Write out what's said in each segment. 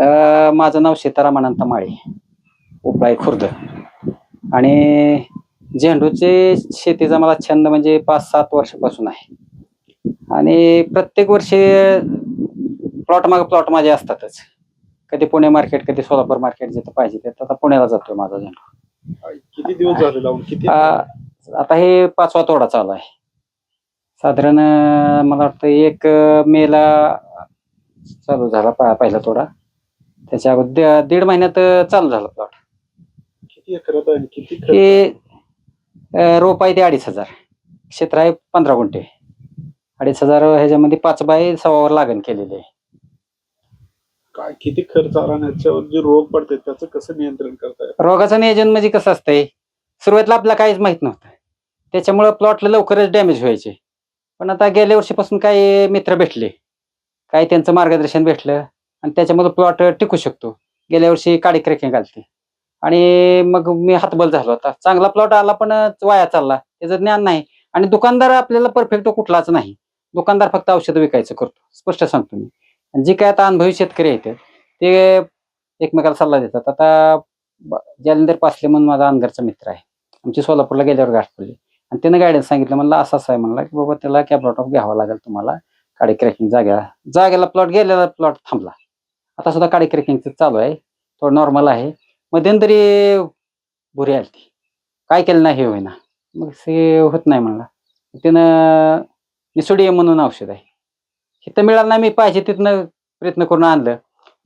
माझं नाव सीताराम अनंत माळे उपळाई खुर्द. आणि झेंडूचे शेतीचा मला छंद म्हणजे पाच सात वर्षापासून आहे. आणि प्रत्येक वर्षी प्लॉट माग प्लॉट माझे असतातच. कधी पुणे मार्केट कधी सोलापूर मार्केट जिथं पाहिजे तिथं आता पुण्याला जातोय माझा झेंडू. किती दिवस झाले लावून? किती आता हे पाचवा तोडा चालू आहे. साधारण मला वाटतं एक मेला चालू झाला पहिला तोडा. त्याच्या अगोदर दीड महिन्यात चालू झाला प्लॉट किती एकरात आहे आणि किती खर्च? हे अं, रोप आहे ते अडीच हजार. क्षेत्र आहे पंधरा गुंठे. अडीच हजार ह्याच्यामध्ये पाच बाय सव्वावर लागण केलेली आहे. काय किती खर्च आला आणि याच्यावर जे रोग पडते त्याचं कसं नियंत्रण करताय? रोगाचं नियोजन म्हणजे कसं असतंय सुरुवातीला आपल्याला काहीच माहीत नव्हतं. त्याच्यामुळं प्लॉटला लवकरच डॅमेज व्हायचे. पण आता गेल्या वर्षीपासून काही मित्र भेटले. काही त्यांचं मार्गदर्शन भेटलं. आणि त्याच्यामध्ये प्लॉट टिकू शकतो. गेल्या वर्षी काडी क्रॅकिंग घालते. आणि मग मी हातबल झालो होता चांगला प्लॉट आला पण वाया चालला. त्याचं ज्ञान नाही. आणि दुकानदार आपल्याला परफेक्ट कुठलाच नाही. दुकानदार फक्त औषधं विकायचं करतो. स्पष्ट सांगतो मी. आणि जे काय आता अनुभवी शेतकरी आहेत ते एकमेकाला सल्ला देतात. आता जालिंदर पासले म्हणून माझा अनगरचा मित्र आहे. आमची सोलापूरला गेल्यावर गाठ पडली आणि त्यानं गायडन्स सांगितलं. म्हणलं असं असं आहे. म्हणला की बाबा त्याला कॅब ऑफ घ्यावा लागेल तुम्हाला. काडी क्रॅकिंग जाग्याला जागेला प्लॉट गेलेला प्लॉट थांबला. आता सुद्धा काडी क्रॅकिंगचं चालू आहे. थोडं नॉर्मल आहे. मध्यंतरी बुरी आली ती काय केलं नाही हे होईना. मग ते होत नाही म्हणला. त्यानं निसोडियम म्हणून औषध आहे. इथं मिळालं नाही मी पाहिजे तिथनं प्रयत्न करून आणलं.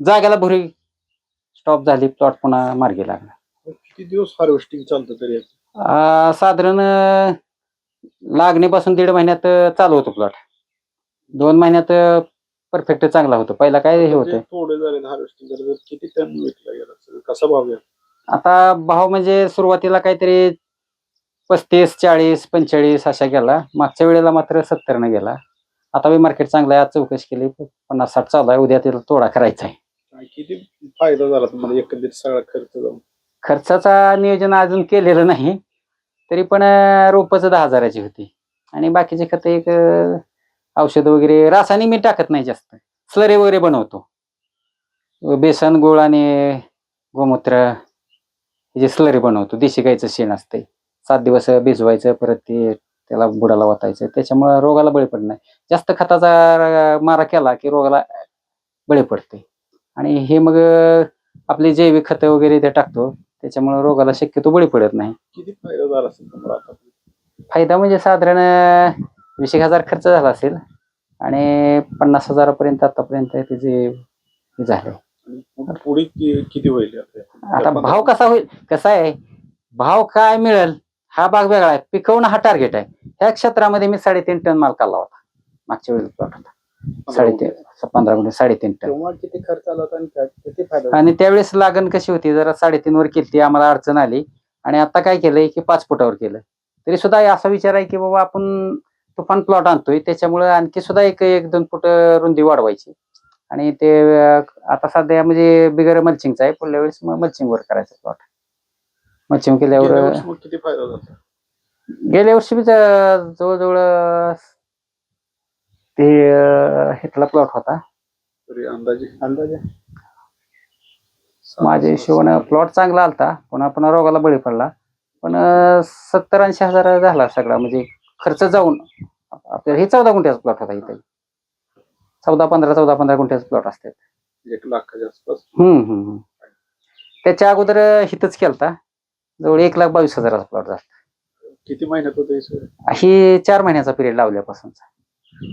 जागेला भुरी स्टॉप झाली प्लॉट पुन्हा मार्गी लागला. किती दिवस हार्वेस्टिंग चालतं तरी साधारण लागणीपासून दीड महिन्यात चालू होतो प्लॉट दोन महिन्यात परफेक्ट चांगला होतो. पहिला काय हे म्हणजे होतं? थोडे झाले हार्वेस्टिंग झालं तर किती टन विकला गेला असेल? कसा भाव गेला? आता भाव म्हणजे सुरुवातीला काहीतरी पस्तीस चाळीस पंचेचाळीस अशा गेला. मागच्या वेळेला मात्र सत्तरनं गेला. आता बी मार्केट चांगलं आहे आज चौकशी केली. पन्नास साठ चालू आहे. उद्या त्याला तोडा करायचा आहे. किती फायदा झाला तुम्हाला एकंदरीत सगळा खर्च जाऊन? खर्चाचा नियोजन अजून केलेलं नाही. तरी पण अं, रोपच दहा हजाराची होती. आणि बाकीचे खत एक अं, औषध वगैरे रासायनिक मी टाकत नाही जास्त. स्लरी वगैरे बनवतो. बेसन गुळ आणि गोमूत्र हे जे स्लरी बनवतो देशी गाईचं शेण असते सात दिवस भिजवायचं परत ते त्याला बुडाला वाटायचं त्याच्यामुळे रोगाला बळी पडत नाही. जास्त खताचा मारा केला की रोगाला बळी पडते आणि हे मग आपले जैविक खतं वगैरे ते टाकतो. त्याच्यामुळे रोगाला शक्यतो बळी पडत नाही. किती फायदा झाला फायदा म्हणजे साधारण वीस एक हजार खर्च झाला असेल आणि पन्नास हजारापर्यंत आतापर्यंत त्याचे झाले. पुढे किती होईल आता? भाव कसा होईल? कसा आहे? भाव काय मिळेल? हा भाग वेगळा आहे. पिकवणं हा टार्गेट आहे. ह्या क्षेत्रामध्ये मी साडेतीन टन माल काढला होता. मागच्या होता. साडेतीन पंधरा गुंठे साडेतीन टन. किती खर्च आला होता किती फायदा? आणि त्यावेळेस लागण कशी होती? जरा साडेतीन वर केली आम्हाला अडचण आली. आणि आता काय केलंय की पाच फुटावर केलं तरी सुद्धा असा विचार आहे की बाबा आपण तुफान प्लॉट आणतोय. त्याच्यामुळे आणखी सुद्धा एक एक दोन फूट रुंदी वाढवायची. आणि ते आता सध्या म्हणजे बिगर मल्चिंगचा आहे. पुढल्या वेळेस मग मल्चिंग वर करायचं प्लॉट मल्चिंग केल्यावर गेल्या वर्षी मग किती फायदा झाला? गेल्या वर्षी जवळजवळ ते अं, हिथला प्लॉट होता. तरी अंदाजे? अंदाजे. माझ्या हिशोबानं प्लॉट चांगला आलता. पुन्हा पुन्हा रोगाला बळी पडला. पण सत्तर ऐंशी हजार झाला सगळा. म्हणजे खर्च जाऊन आप- आपल्याला हे चौदा गुंठ्याचा प्लॉट होता इथे. चौदा पंधरा चौदा पंधरा गुंठ्याचा प्लॉट असतात. एक लाखाच्या आसपास? हम्म हम्म. त्याच्या अगोदर हिथच केलता. जवळ एक लाख बावीस हजाराचा प्लॉट झाला. किती महिन्यात होतं हे सगळं? ही चार महिन्याचा पिरियड लावल्यापासूनचा.